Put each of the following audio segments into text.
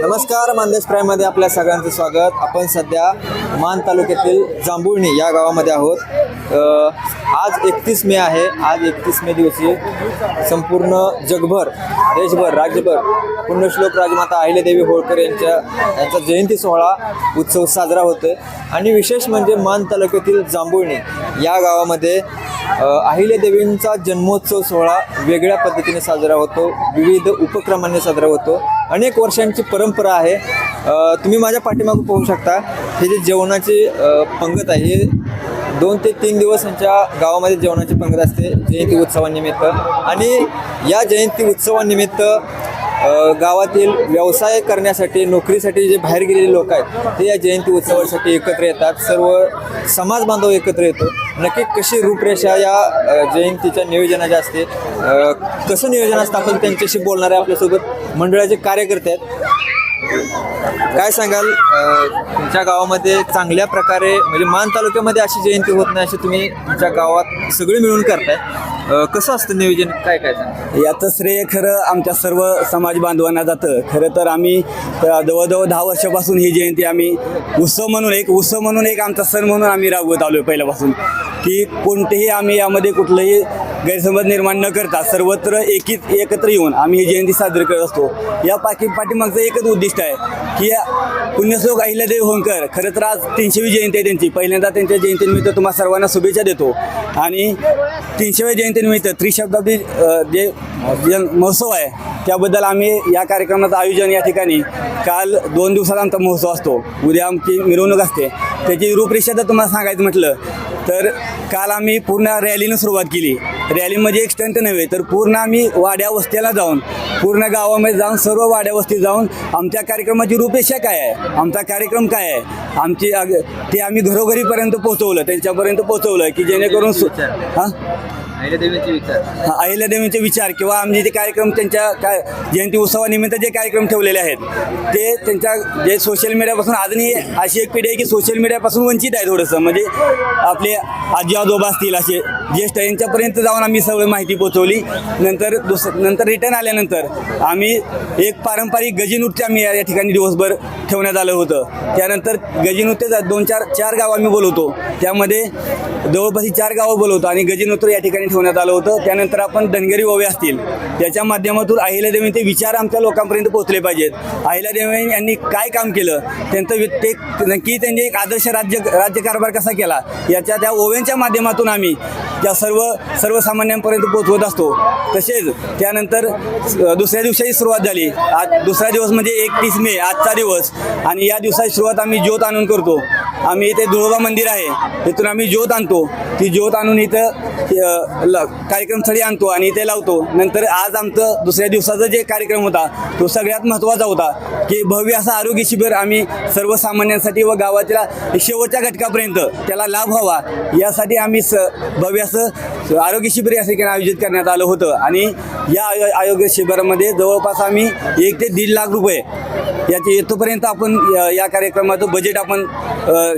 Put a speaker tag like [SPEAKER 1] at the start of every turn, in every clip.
[SPEAKER 1] नमस्कार मानदेश प्राईममध्ये आपल्या सगळ्यांचं स्वागत. आपण सध्या मान तालुक्यातील जांभुळणी या गावामध्ये आहोत. आज एकतीस मे आहे. आज एकतीस मे दिवशी संपूर्ण जगभर देशभर राज्यभर पुण्यश्लोक राजमाता अहिल्यादेवी होळकर यांच्या यांचा जयंती सोहळा उत्सव साजरा होतोय. आणि विशेष म्हणजे मान तालुक्यातील जांभुळणी या गावामध्ये अहिल्यादेवींचा जन्मोत्सव सोहळा वेगळ्या पद्धतीने साजरा होतो. विविध उपक्रमांनी साजरा होतो. अनेक वर्षांची परंपरा आहे. तुम्ही माझ्या पाठीमागं पाहू शकता. हे जे जेवणाची पंगत आहे हे दोन ते तीन दिवस यांच्या गावामध्ये जेवणाची पंगत असते. जयंती उत्सवानिमित्त. आणि या जयंती उत्सवानिमित्त गावातील व्यवसाय करण्यासाठी नोकरीसाठी जे बाहेर गेलेले लोक आहेत ते या जयंती उत्सवासाठी एकत्र येतात. सर्व समाज बांधव एकत्र येतो. नक्की कशी रूपरेषा या जयंतीच्या नियोजनाच्या असते? कसं नियोजन असतं? आपण त्यांच्याशी बोलणारे आपल्यासोबत मंडळाचे कार्यकर्ते आहेत. काय सांगाल? तुमच्या गावामध्ये चांगल्या प्रकारे म्हणजे मान तालुक्यामध्ये अशी जयंती होत नाही अशी तुम्ही तुमच्या गावात सगळे मिळून करताय. अ, कसं असतं नियोजन? काय काय
[SPEAKER 2] याचं श्रेय खरं आमच्या सर्व समाज बांधवांना जातं. खरं तर आम्ही अ, जवळजवळ दहा वर्षापासून ही जयंती आम्ही उत्सव म्हणून एक उत्सव म्हणून एक आमचा सण म्हणून आम्ही राबवत आलो पहिल्यापासून. की कोणतेही आम्ही यामध्ये कुठलंही गैरसमज निर्माण न करता सर्वत्र एकीत एकत्र येऊन आम्ही ही जयंती साजरी करत असतो. या पाठी पाठीमागचं एकच उद्दिष्ट आहे. की पुण्यश्लोक अहिल्यादेवी होळकर खरं तर आज तीनशेवी जयंती आहे त्यांची. पहिल्यांदा त्यांच्या जयंतीनिमित्त तुम्हा सर्वांना शुभेच्छा देतो. आणि तीनशेव्या जयंतीनिमित्त त्रिशब्दाब्दी जे जन महोत्सव आहे त्याबद्दल आम्ही या कार्यक्रमाचं आयोजन या ठिकाणी काल दोन दिवसात आमचा महोत्सव असतो. उद्या आमची मिरवणूक असते. त्याची रूपरेषा जर तुम्हाला सांगायचं म्हटलं तर काल आम्ही पूर्ण रॅलीनं सुरुवात केली. रॅलीमध्ये म्हणजे एक स्टंट नव्हे तर पूर्ण आम्ही वाड्या वस्त्याला जाऊन पूर्ण गावामध्ये जाऊन सर्व वाड्या वस्ती जाऊन आमच्या कार्यक्रमाची रूप रूपरेषा काय आहे? आमचा कार्यक्रम काय आहे? आमची ते आम्ही घरोघरीपर्यंत पोहोचवलं त्यांच्यापर्यंत पोहोचवलं की जेणेकरून हां?
[SPEAKER 1] अहिल्यादेवींचे विचार.
[SPEAKER 2] हा, अहिल्यादेवींचे विचार किंवा आम्ही जे कार्यक्रम त्यांच्या काय जयंती उत्सवानिमित्त जे कार्यक्रम ठेवलेले आहेत ते त्यांच्या जे सोशल मीडियापासून अजूनही अशी एक पिढी आहे की सोशल मीडियापासून वंचित आहे थोडंसं. म्हणजे आपले आजी आजोबा असतील असे ज्येष्ठ यांच्यापर्यंत जाऊन आम्ही सगळी माहिती पोहोचवली. नंतर दुस नंतर रिटर्न आल्यानंतर आम्ही एक पारंपरिक गजीनृत्य आम्ही या ठिकाणी दिवसभर ठेवण्यात आलं होतं. त्यानंतर गजीनृत्य दोन चार चार गाव आम्ही बोलवतो. त्यामध्ये जवळपास ही चार गावं बोलवतो आणि गजीनृत्य या ठिकाणी ठेवण्यात आलं होतं. त्यानंतर आपण धनगरी ओवे असतील त्याच्या माध्यमातून अहिल्यादेवींचे विचार आमच्या लोकांपर्यंत पोहोचले पाहिजेत. अहिल्यादेवी यांनी काय काम केलं त्यांचं ते नक्की त्यांनी एक आदर्श राज्य राज्यकारभार कसा केला याच्या त्या ओव्यांच्या माध्यमातून आम्ही त्या सर्व सर्वसामान्यांपर्यंत पोहोचवत असतो. तसेच त्यानंतर दुसऱ्या दिवसाची सुरुवात झाली. आज दुसरा दिवस म्हणजे एकतीस मे आजचा दिवस. आणि या दिवसाची सुरुवात आम्ही ज्योत आणून करतो. आम्ही इथे धुळोबा मंदिर आहे. तिथून आम्ही ज्योत आणतो. ती ज्योत आणून इथं ल- कार्यक्रमस्थळी आणतो आणि इथे लावतो. नंतर आज आमचं दुसऱ्या दिवसाचा जे कार्यक्रम होता तो सगळ्यात महत्त्वाचा होता. की भव्य असा आरोग्य शिबिर आम्ही सर्वसामान्यांसाठी व गावाच्या शेवटच्या घटकापर्यंत त्याला लाभ व्हावा. यासाठी आम्ही स भव्य असं आरोग्य शिबिर या ठिकाणी आयोजित करण्यात आलं होतं. आणि या आरोग्य शिबिरामध्ये जवळपास आम्ही एक ते दीड लाख रुपये याचे येतोपर्यंत आपण या- कार्यक्रमाचं बजेट आपण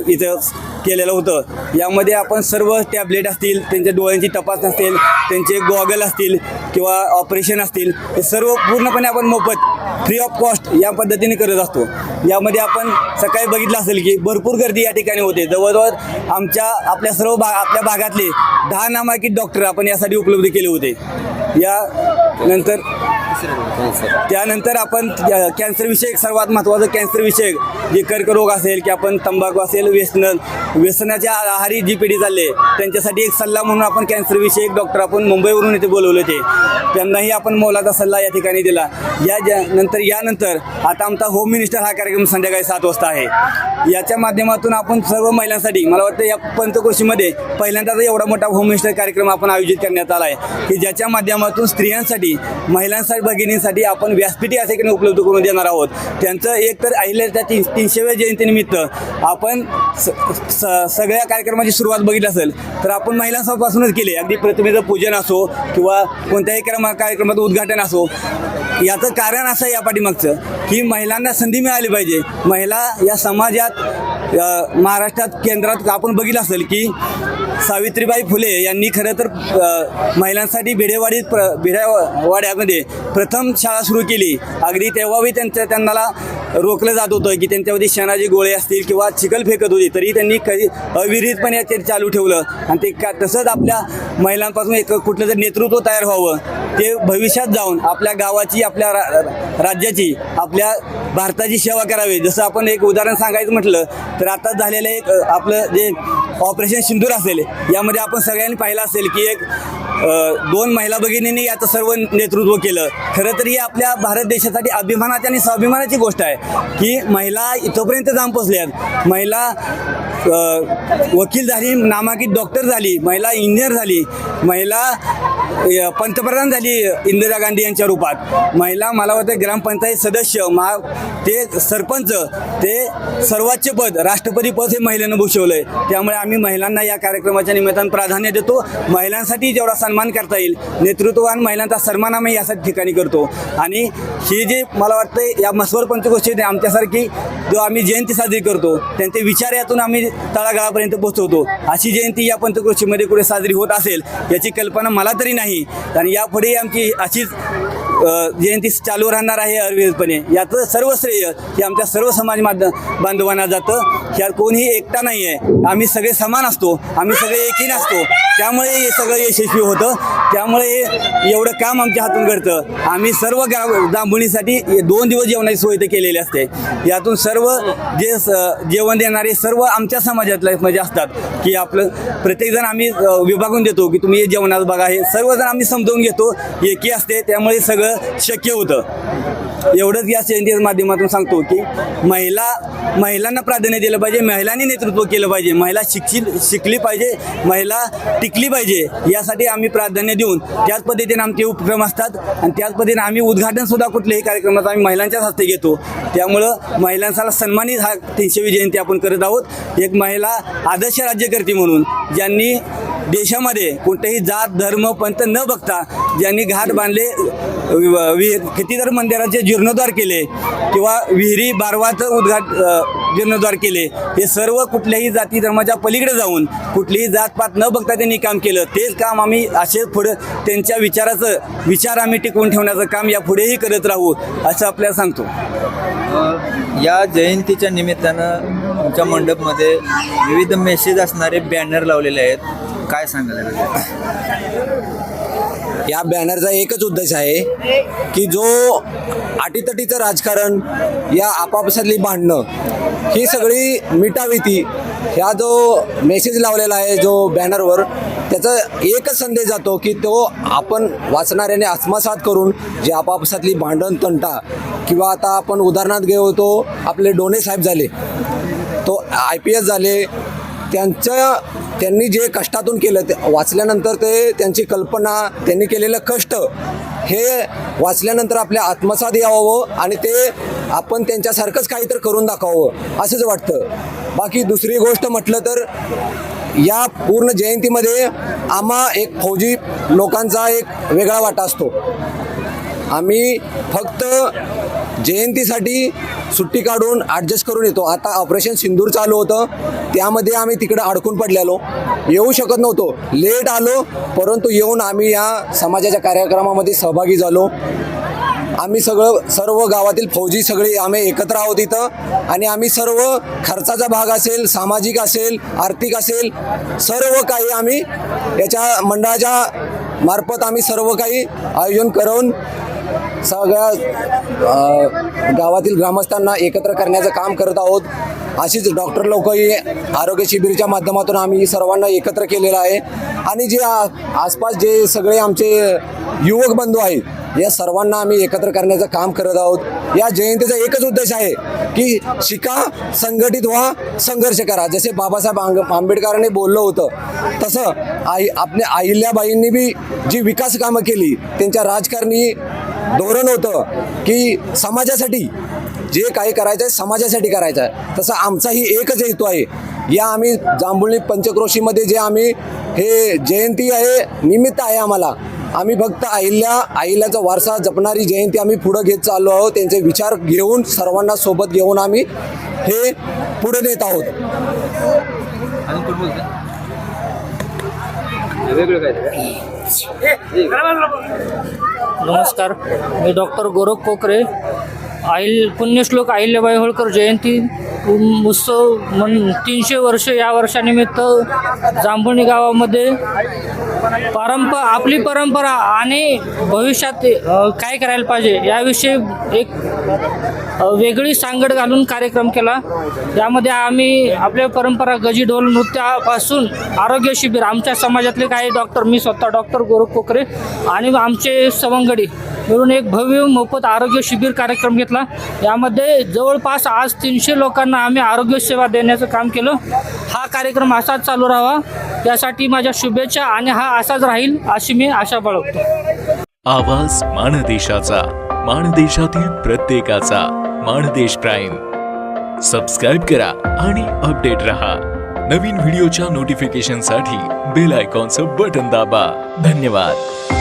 [SPEAKER 2] इथं केलेलं होतं. यामध्ये आपण सर्व टॅबलेट असतील त्यांच्या डोळ्यांची तपासणी असतील त्यांचे गॉगल असतील किंवा ऑपरेशन असतील हे सर्व पूर्णपणे आपण मोफत फ्री ऑफ कॉस्ट या पद्धतीने करत असतो. यामध्ये आपण सकाळी बघितलं असेल की भरपूर गर्दी या ठिकाणी होते. जवळजवळ आमच्या आपल्या सर्व भा आपल्या भागातले दहा नामांकित डॉक्टर आपण यासाठी उपलब्ध केले होते. या नंतर त्यानंतर आपण कॅन्सर विषयक सर्वात महत्त्वाचं कॅन्सर विषयक जे कर्करोग असेल की आपण तंबाखू असेल व्यसन व्यसनाच्या आहारी जी पिढी चालले त्यांच्यासाठी एक सल्ला म्हणून आपण कॅन्सर विषयक डॉक्टर आपण मुंबईवरून इथे बोलवले होते त्यांनाही आपण मोलाचा सल्ला या ठिकाणी दिला. या ज्या नंतर यानंतर आता आमचा होम मिनिस्टर हा कार्यक्रम संध्याकाळी सात वाजता आहे. याच्या माध्यमातून आपण सर्व महिलांसाठी मला वाटतं या पंचकृषीमध्ये पहिल्यांदाच एवढा मोठा होम मिनिस्टर कार्यक्रम आपण आयोजित करण्यात आला आहे. की ज्याच्या माध्यमातून स्त्रियांसाठी महिलांसाठी भगिनींसाठी आपण व्यासपीठी असे ठिकाणी उपलब्ध करून देणार आहोत. त्यांचं एक तर अहिल्याच्या तीन तीनशेव्या जयंतीनिमित्त आपण स स- सगळ्या कार्यक्रमाची सुरुवात बघितली असेल तर आपण महिलांपासूनच केली. अगदी प्रतिमेचं पूजन असो किंवा कोणत्याही क्रमा कार्यक्रमाचं उद्घाटन असो. याचं कारण असं आहे या पाठीमागचं की महिलांना संधी मिळाली पाहिजे. महिला या समाजात महाराष्ट्रात केंद्रात आपण बघितलं असेल की सावित्रीबाई फुले यांनी खरं तर महिलांसाठी भिडेवाडीत प्र भिडेवाड्यामध्ये प्रथम शाळा सुरू केली. अगदी तेव्हाही त्यांच्या त्यांना रोखलं जात होतं की त्यांच्यावरती शेणाचे गोळे असतील किंवा चिखल फेकत होती तरी त्यांनी कधी अविरहितपणे ते चालू ठेवलं. आणि ते का तसंच आपल्या महिलांपासून एक कुठलं तरी नेतृत्व तयार व्हावं. ते भविष्यात जाऊन आपल्या गावाची आपल्या रा राज्याची आपल्या भारताची सेवा करावी. जसं आपण एक उदाहरण सांगायचं म्हटलं तर आता झालेलं एक आपलं जे ऑपरेशन सिंदूर असेल यामध्ये आपण सगळ्यांनी पाहिलं असेल की एक दोन महिला भगिनींनी याचं सर्व नेतृत्व केलं. खरं तर ही आपल्या भारत देशासाठी अभिमानाची आणि स्वाभिमानाची गोष्ट आहे की महिला इथंपर्यंत जाऊन पोचल्यात महिला वकील झाली नामांकित डॉक्टर झाली महिला इंजिनियर झाली महिला पंतप्रधान झाली इंदिरा गांधी यांच्या रूपात. महिला मला वाटतं ग्रामपंचायत सदस्य महा ते सरपंच ते सर्वोच्च पद राष्ट्रपती पद हे महिलांना भूषवलं आहे त्यामुळे आम्ही महिलांना या कार्यक्रमाच्या निमित्तानं प्राधान्य देतो. महिलांसाठी जेवढा सन्मान करता येईल. नेतृत्ववान महिलांचा सन्मान आम्ही या ठिकाणी करतो. आणि ही जे मला वाटतं या मस्वर पंचगोष्टी आमच्यासारखी जो आम्ही जयंती साजरी करतो त्यांचे विचार यातून आम्ही तळागाळापर्यंत पोहोचवतो. अशी जयंती या पंचक्रोशीमध्ये कुठे साजरी होत असेल याची कल्पना मला तरी नाही. आणि यापुढे आमची अशीच जयंती चालू राहणार आहे अरविंदपणे याचं सर्व श्रेय हे आमच्या सर्व समाज माध्यम बांधवांना जातं. ह्यात कोणीही एकटा नाही आहे आम्ही सगळे समान असतो. आम्ही सगळे एकीन असतो. त्यामुळे हे सगळं यशस्वी होतं. त्यामुळे एवढं काम आमच्या हातून घडतं. आम्ही सर्व गाव जांभुणीसाठी दोन दिवस जेवणाची सोय इथं केलेली असते. यातून सर्व जे स- जेवण देणारे सर्व आमच्या समाजातले म्हणजे असतात की आपलं प्रत्येकजण आम्ही विभागून देतो की तुम्ही हे जेवणात बघा. हे सर्वजण आम्ही समजावून घेतो. एकी असते. त्यामुळे सगळं शक्य होतं. एवढंच या जयंतीच्या माध्यमातून सांगतो की महिला महिलांना प्राधान्य दिलं पाहिजे महिलांनी नेतृत्व केलं पाहिजे महिला शिक्षित शिकली पाहिजे महिला टिकली पाहिजे यासाठी आम्ही प्राधान्य देऊन त्याच पद्धतीने आमचे उपक्रम असतात आणि त्याच पद्धतीने आम्ही उद्घाटनसुद्धा कुठल्याही कार्यक्रमात आम्ही महिलांच्याच हस्ते घेतो. त्यामुळं महिलांचा सन्मानित हा तीनशेवी जयंती आपण करत आहोत. एक महिला आदर्श राज्यकर्ती म्हणून ज्यांनी देशामध्ये कोणतेही जात धर्म पंत न बघता ज्यांनी घाट बांधले वि- विहीर कितीतर मंदिराचे जीर्णोद्धार केले किंवा विहिरी बारवाचं उद्घाट जीर्णोद्धार केले हे सर्व कुठल्याही जाती धर्माच्या पलीकडे जाऊन कुठलीही जातपात न बघता त्यांनी काम केलं. तेच काम आम्ही असेच पुढे त्यांच्या विचाराचं विचार आम्ही टिकवून ठेवण्याचं काम या पुढेही करत राहू असं आपल्याला सांगतो.
[SPEAKER 1] या जयंतीच्या निमित्तानं आमच्या मंडपमध्ये विविध मेसेज असणारे बॅनर लावलेले आहेत. काय सांगायला
[SPEAKER 3] या बॅनरचा एकच उद्देश आहे की जो अटीतटीचं राजकारण या आपापसातली भांडणं ही सगळी मिटावीती ह्या जो मेसेज लावलेला आहे जो बॅनरवर त्याचा एकच संदेश जातो की तो आपण वाचणाऱ्याने आत्मसात करून जे आपापसातली भांडण तंटा किंवा आता आपण उदाहरणार्थ घेऊ तो आपले डोने साहेब झाले तो आय पी एस झाले त्यांचं त्यांनी जे कष्टातून केलं ते वाचल्यानंतर ते त्यांची कल्पना त्यांनी केलेलं कष्ट हे वाचल्यानंतर आपल्या आत्मसात यावं आणि ते आपण त्यांच्यासारखंच काहीतरी करून दाखवावं असंच वाटतं. बाकी दुसरी गोष्ट म्हटलं तर या पूर्ण जयंतीमध्ये आम्हा एक फौजी लोकांचा एक वेगळा वाटा असतो. आम्ही फक्त जयंतीसाठी सुट्टी काढून ॲडजस्ट करून येतो. आता ऑपरेशन सिंदूर चालू होतं. त्यामध्ये आम्ही तिकडं अडकून पडलेलो. येऊ शकत नव्हतो. लेट आलो परंतु येऊन आम्ही या समाजाच्या कार्यक्रमामध्ये सहभागी झालो. आम्ही सगळं सर्व गावातील फौजी सगळे आम्ही एकत्र आहोत इथं. आणि आम्ही सर्व खर्चाचा भाग असेल सामाजिक असेल आर्थिक असेल सर्व काही आम्ही याच्या मंडळाच्या मार्फत आम्ही सर्व काही आयोजन करून सगळ्या गावातील ग्रामस्थांना एकत्र करण्याचं काम करत आहोत. अशीच डॉक्टर लोकही आरोग्य शिबिरच्या माध्यमातून आम्ही सर्वांना एकत्र केलेलं आहे. आणि जे आसपास जे सगळे आमचे युवक बंधू आहेत या सर्वांना आम्ही एकत्र करण्याचं काम करत आहोत. या जयंतीचा एकच उद्देश आहे की शिका संघटित व्हा संघर्ष करा. जसे बाबासाहेब आंग- आंबेडकरांनी बोललं होतं तसं आई आपल्या अहिल्याबाईंनी बी जी विकास कामं केली त्यांच्या राजकारणी धोरण होतं की समाजासाठी जे काही करायचं आहे समाजासाठी करायचं आहे तसं आमचाही एकच हेतू आहे. या आम्ही जांभुळी पंचक्रोशीमध्ये जे आम्ही हे जयंती आहे निमित्त आहे आम्हाला. आम्ही फक्त अहिल्या अहिल्याचा वारसा जपणारी जयंती आम्ही पुढं घेत चाललो आहोत. त्यांचे विचार घेऊन सर्वांना सोबत घेऊन आम्ही हे पुढे नेत आहोत?
[SPEAKER 1] वेगळं काय
[SPEAKER 4] नमस्कार मी डॉक्टर गोरख कोकरे. आहिल पुण्यश्लोक अहिल्याबाई होळकर जयंती. उत्सव म्हण तीनशे वर्ष या वर्षानिमित्त जांभुणी गावामध्ये परंपरा आपली परंपरा आणि भविष्यात काय करायला पाहिजे याविषयी एक वेगळी सांगड घालून कार्यक्रम केला. यामध्ये आम्ही आपल्या परंपरा गजी ढोल नृत्यापासून आरोग्य शिबिर आमच्या समाजातले काही डॉक्टर मी स्वतः डॉक्टर गोरख कोकरे आणि आमचे सवंगडी मिळून एक भव्य मोफत आरोग्य शिबिर कार्यक्रम घेतला. यामध्ये जवळपास आज तीनशे लोकांना आम्ही आरोग्य सेवा देण्याचं काम केलं. हा कार्यक्रम असाच चालू राहावा. यासाठी माझ्या शुभेच्छा आणि हा असाच राहील अशी मी आशा बाळगतो.
[SPEAKER 5] आवाज माणदेशाचा माणदेशातील प्रत्येकाचा माणदेश प्राईम. सबस्क्राईब करा आणि अपडेट रहा. नवीन व्हिडिओच्या नोटिफिकेशनसाठी बेल आयकॉनचं बटन दाबा. धन्यवाद.